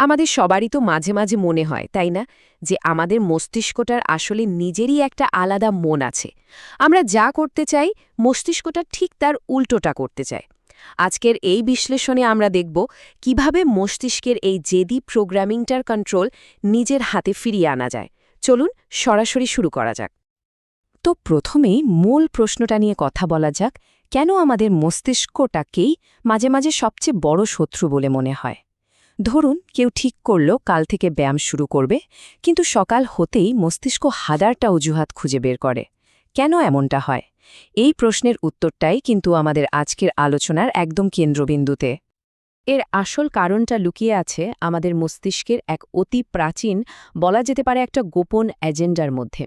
আমাদের সবারই তো মাঝে মাঝে মনে হয়, তাই না? যে আমাদের মস্তিষ্কটার আসলে নিজেরই একটা আলাদা মন আছে। আমরা যা করতে চাই, মস্তিষ্কটা ঠিক তার উল্টোটা করতে চায়। আজকের এই বিশ্লেষণে আমরা দেখব কীভাবে মস্তিষ্কের এই জেদি প্রোগ্রামিংটার কন্ট্রোল নিজের হাতে ফিরিয়ে আনা যায়। চলুন সরাসরি শুরু করা যাক। তো প্রথমেই মূল প্রশ্নটা নিয়ে কথা বলা যাক, কেন আমাদের মস্তিষ্কটাকেই মাঝে মাঝে সবচেয়ে বড় শত্রু বলে মনে হয়? ধরুন কেউ ঠিক করল কাল থেকে ব্যায়াম শুরু করবে, কিন্তু সকাল হতেই মস্তিষ্ক হাজারটা অজুহাত খুঁজে বের করে। কেন এমনটা হয়? এই প্রশ্নের উত্তরটাই কিন্তু আমাদের আজকের আলোচনার একদম কেন্দ্রবিন্দুতে। এর আসল কারণটা লুকিয়ে আছে আমাদের মস্তিষ্কের এক অতি প্রাচীন, বলা যেতে পারে একটা গোপন এজেন্ডার মধ্যে।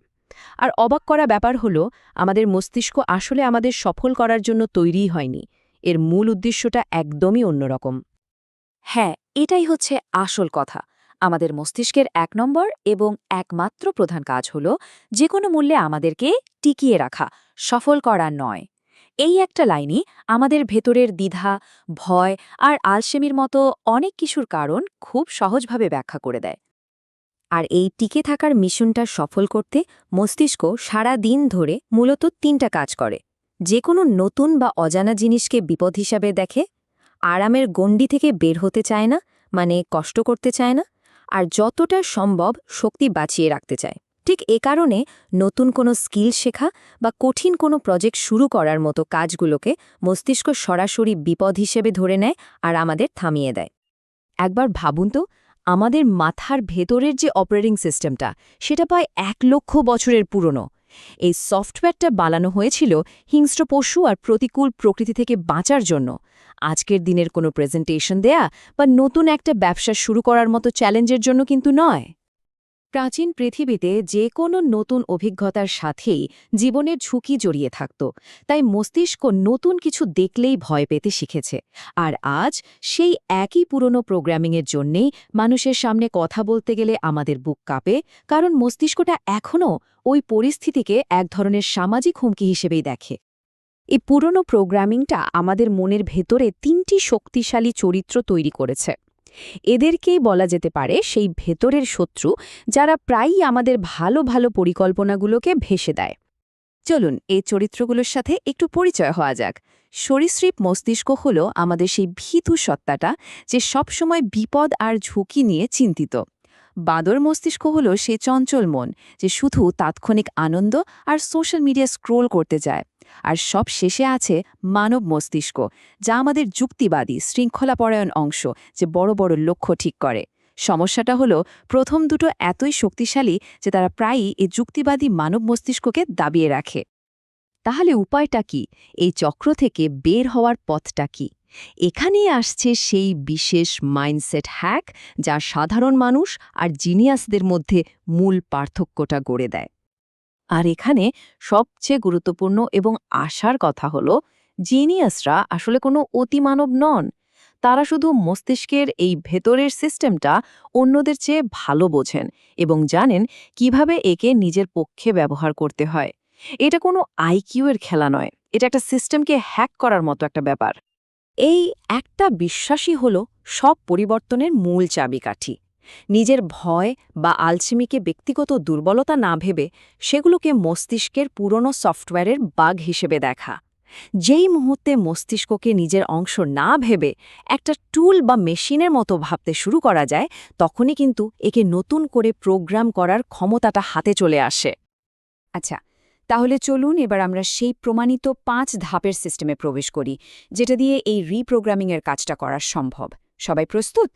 আর অবাক করা ব্যাপার হলো, আমাদের মস্তিষ্ক আসলে আমাদের সফল করার জন্য তৈরিই হয়নি। এর মূল উদ্দেশ্যটা একদমই অন্যরকম। হ্যাঁ এটাই হচ্ছে আসল কথা। আমাদের মস্তিষ্কের এক নম্বর এবং একমাত্র প্রধান কাজ হল যে কোনো মূল্যে আমাদেরকে টিকিয়ে রাখা, সফল করা নয়। এই একটা লাইনই আমাদের ভেতরের দ্বিধা, ভয় আর আলসেমির মতো অনেক কিছুর কারণ খুব সহজভাবে ব্যাখ্যা করে দেয়। আর এই টিকে থাকার মিশনটা সফল করতে মস্তিষ্ক সারা দিন ধরে মূলত তিনটা কাজ করে। যে কোনো নতুন বা অজানা জিনিসকে বিপদ হিসাবে দেখে, আরামের গণ্ডি থেকে বের হতে চায় না মানে কষ্ট করতে চায় না, আর যতটা সম্ভব শক্তি বাঁচিয়ে রাখতে চায়। ঠিক এ কারণে নতুন কোনো স্কিল শেখা বা কঠিন কোনো প্রজেক্ট শুরু করার মতো কাজগুলোকে মস্তিষ্ক সরাসরি বিপদ হিসেবে ধরে নেয় আর আমাদের থামিয়ে দেয়। একবার ভাবুন তো, আমাদের মাথার ভেতরের যে অপারেটিং সিস্টেমটা, সেটা প্রায় এক লক্ষ বছরের পুরনো। এই সফটওয়্যারটা বানানো হয়েছিল হিংস্র পশু আর প্রতিকূল প্রকৃতি থেকে বাঁচার জন্য। আজকের দিনের কোনো প্রেজেন্টেশন দেয়া বা নতুন একটা ব্যবসা শুরু করার মতো চ্যালেঞ্জের জন্য কিন্তু নয়। প্রাচীন পৃথিবীতে যে কোনো নতুন অভিজ্ঞতার সাথেই জীবনের ঝুঁকি জড়িয়ে থাকত, তাই মস্তিষ্ক নতুন কিছু দেখলেই ভয় পেতে শিখেছে। আর আজ সেই একই পুরনো প্রোগ্রামিংয়ের জন্যেই মানুষের সামনে কথা বলতে গেলে আমাদের বুক কাঁপে, কারণ মস্তিষ্কটা এখনও ওই পরিস্থিতিকে এক ধরনের সামাজিক হুমকি হিসেবেই দেখে। এই পুরনো প্রোগ্রামিংটা আমাদের মনের ভেতরে তিনটি শক্তিশালী চরিত্র তৈরি করেছে। এদেরকেই বলা যেতে পারে সেই ভেতরের শত্রু যারা প্রায়ই আমাদের ভালো ভালো পরিকল্পনাগুলোকে ভেসে দেয়। চলুন এই চরিত্রগুলোর সাথে একটু পরিচয় হওয়া যাক। সরীসৃপ মস্তিষ্ক হল আমাদের সেই ভীতু সত্তাটা যে সবসময় বিপদ আর ঝুঁকি নিয়ে চিন্তিত। বাঁদর মস্তিষ্ক হল সে চঞ্চল মন যে শুধু তাৎক্ষণিক আনন্দ আর সোশ্যাল মিডিয়া স্ক্রোল করতে যায় আর সব শেষে আছে মানব মস্তিষ্ক, যা আমাদের যুক্তিবাদী, শৃঙ্খলাপরায়ণ অংশ যে বড় বড় লক্ষ্য ঠিক করে। সমস্যাটা হলো, প্রথম দুটো এতই শক্তিশালী যে তারা প্রায়ই এই যুক্তিবাদী মানব মস্তিষ্ককে দাবিয়ে রাখে। তাহলে উপায়টা কি? এই চক্র থেকে বের হওয়ার পথটা কি? এখানেই আসছে সেই বিশেষ মাইন্ডসেট হ্যাক যা সাধারণ মানুষ আর জিনিয়াসদের মধ্যে মূল পার্থক্যটা গড়ে দেয়। আর এখানে সবচেয়ে গুরুত্বপূর্ণ এবং আশার কথা হল, জিনিয়াসরা আসলে কোনো অতিমানব নন। তারা শুধু মস্তিষ্কের এই ভেতরের সিস্টেমটা অন্যদের চেয়ে ভালো বোঝেন এবং জানেন কীভাবে একে নিজের পক্ষে ব্যবহার করতে হয়। এটা কোনো আইকিউ এর খেলা নয়, এটা একটা সিস্টেমকে হ্যাক করার মতো একটা ব্যাপার। এই একটা বিশ্বাসই হল সব পরিবর্তনের মূল চাবিকাঠি। নিজের ভয় বা আলসিমিকে ব্যক্তিগত দুর্বলতা না ভেবে সেগুলোকে মস্তিষ্কের পুরনো সফটওয়্যারের বাগ হিসেবে দেখা। যেই মুহূর্তে মস্তিষ্ককে নিজের অংশ না ভেবে একটা টুল বা মেশিনের মতো ভাবতে শুরু করা যায়, তখনই কিন্তু একে নতুন করে প্রোগ্রাম করার ক্ষমতাটা হাতে চলে আসে। আচ্ছা তাহলে চলুন এবার আমরা সেই প্রমাণিত পাঁচ ধাপের সিস্টেমে প্রবেশ করি, যেটা দিয়ে এই রিপ্রোগ্রামিংয়ের কাজটা করা সম্ভব। সবাই প্রস্তুত?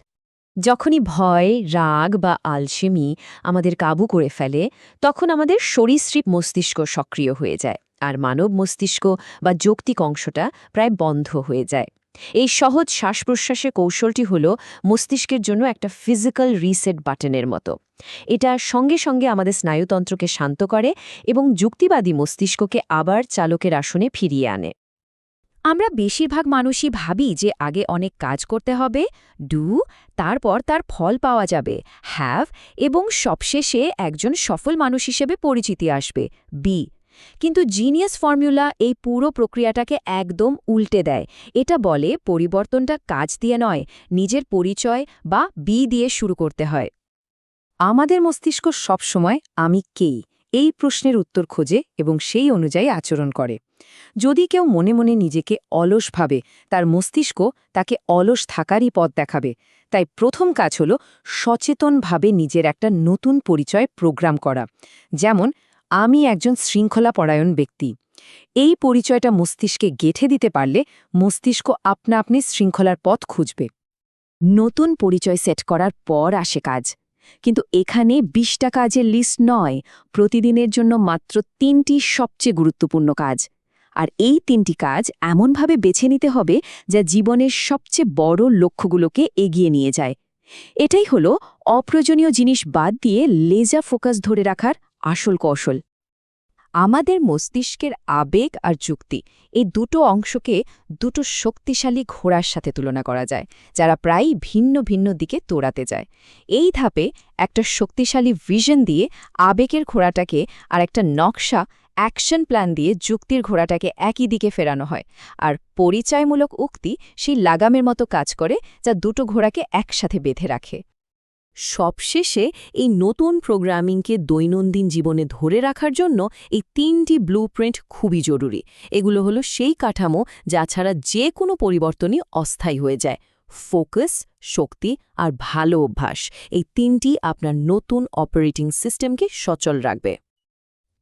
যখনই ভয়, রাগ বা আলসেমি আমাদের কাবু করে ফেলে, তখন আমাদের সরীসৃপ মস্তিষ্ক সক্রিয় হয়ে যায় আর মানব মস্তিষ্ক বা যৌক্তিক অংশটা প্রায় বন্ধ হয়ে যায়। এই সহজ শ্বাস প্রশ্বাসের কৌশলটি হল মস্তিষ্কের জন্য একটা ফিজিক্যাল রিসেট বাটনের মতো। এটা সঙ্গে সঙ্গে আমাদের স্নায়ুতন্ত্রকে শান্ত করে এবং যুক্তিবাদী মস্তিষ্ককে আবার চালকের আসনে ফিরিয়ে আনে। আমরা বেশিরভাগ মানুষই ভাবি যে আগে অনেক কাজ করতে হবে, ডু, তারপর তার ফল পাওয়া যাবে, হ্যাভ এবং সবশেষে একজন সফল মানুষ হিসেবে পরিচিতি আসবে, বি। কিন্তু জিনিয়াস ফর্মুলা এই পুরো প্রক্রিয়াটাকে একদম উল্টে দেয়। এটা বলে পরিবর্তনটা কাজ দিয়ে নয়, নিজের পরিচয় বা বি দিয়ে শুরু করতে হয়। আমাদের মস্তিষ্ক সবসময় আমি কেই এই প্রশ্নের উত্তর খোঁজে এবং সেই অনুযায়ী আচরণ করে। যদি কেউ মনে মনে নিজেকে অলস ভাবে, তার মস্তিষ্ক তাকে অলস থাকারই পথ দেখাবে। তাই প্রথম কাজ হল সচেতনভাবে নিজের একটা নতুন পরিচয় প্রোগ্রাম করা। যেমন, আমি একজন শৃঙ্খলাপরায়ণ ব্যক্তি। এই পরিচয়টা মস্তিষ্কে গেঁথে দিতে পারলে মস্তিষ্ক আপনা আপনি শৃঙ্খলার পথ খুঁজবে। নতুন পরিচয় সেট করার পর আসে কাজ। কিন্তু এখানে বিশটা কাজের লিস্ট নয়, প্রতিদিনের জন্য মাত্র তিনটি সবচেয়ে গুরুত্বপূর্ণ কাজ। আর এই তিনটি কাজ এমনভাবে বেছে নিতে হবে যা জীবনের সবচেয়ে বড় লক্ষ্যগুলোকে এগিয়ে নিয়ে যায়। এটাই হলো অপ্রয়োজনীয় জিনিস বাদ দিয়ে লেজা ফোকাস ধরে রাখার আসল কৌশল। আমাদের মস্তিষ্কের আবেগ আর যুক্তি এই দুটো অংশকে দুটো শক্তিশালী ঘোড়ার সাথে তুলনা করা যায়, যারা প্রায়ই ভিন্ন ভিন্ন দিকে তোড়াতে যায়। এই ধাপে একটা শক্তিশালী ভিশন দিয়ে আবেগের ঘোড়াটাকে আর একটা নকশা অ্যাকশন প্ল্যান দিয়ে যুক্তির ঘোড়াটাকে একই দিকে ফেরানো হয়, আর পরিচয়মূলক উক্তি সেই লাগামের মতো কাজ করে যা দুটো ঘোড়াকে একসাথে বেঁধে রাখে। সবশেষে এই নতুন প্রোগ্রামিংকে দৈনন্দিন জীবনে ধরে রাখার জন্য এই তিনটি ব্লুপ্রিন্ট খুবই জরুরি। এগুলো হলো সেই কাঠামো যা ছাড়া যে কোনো পরিবর্তনই অস্থায়ী হয়ে যায়। ফোকাস, শক্তি আর ভালো অভ্যাস এই তিনটি আপনার নতুন অপারেটিং সিস্টেমকে সচল রাখবে।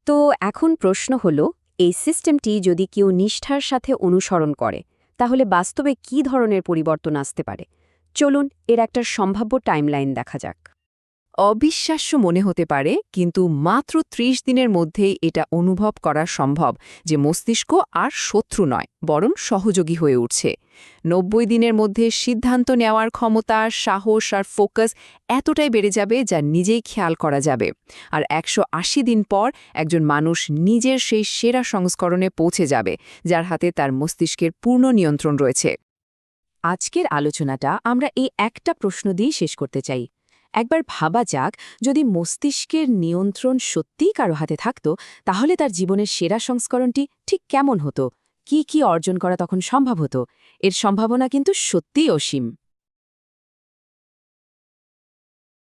তো এখন প্রশ্ন হল, এই সিস্টেমটি যদি কেউ নিষ্ঠার সাথে অনুসরণ করে, তাহলে বাস্তবে কি ধরনের পরিবর্তন আসতে পারে? চলুন এর একটা সম্ভাব্য টাইমলাইন দেখা যাক। অবিশ্বাস্য মনে হতে পারে, কিন্তু মাত্র ত্রিশ দিনের মধ্যেই এটা অনুভব করা সম্ভব যে মস্তিষ্ক আর শত্রু নয়, বরং সহযোগী হয়ে উঠছে। নব্বই দিনের মধ্যে সিদ্ধান্ত নেওয়ার ক্ষমতা, সাহস আর ফোকাস এতটাই বেড়ে যাবে যা নিজেই খেয়াল করা যাবে। আর একশো আশি দিন পর একজন মানুষ নিজের সেই সেরা সংস্করণে পৌঁছে যাবে, যার হাতে তার মস্তিষ্কের পূর্ণ নিয়ন্ত্রণ রয়েছে। আজকের আলোচনাটা আমরা এই একটা প্রশ্ন দিয়ে শেষ করতে চাই। একবার ভাবা যাক, যদি মস্তিষ্কের নিয়ন্ত্রণ সত্যিই কারও হাতে থাকত, তাহলে তার জীবনের সেরা সংস্করণটি ঠিক কেমন হতো? কি কি অর্জন করা তখন সম্ভব হতো? এর সম্ভাবনা কিন্তু সত্যিই অসীম।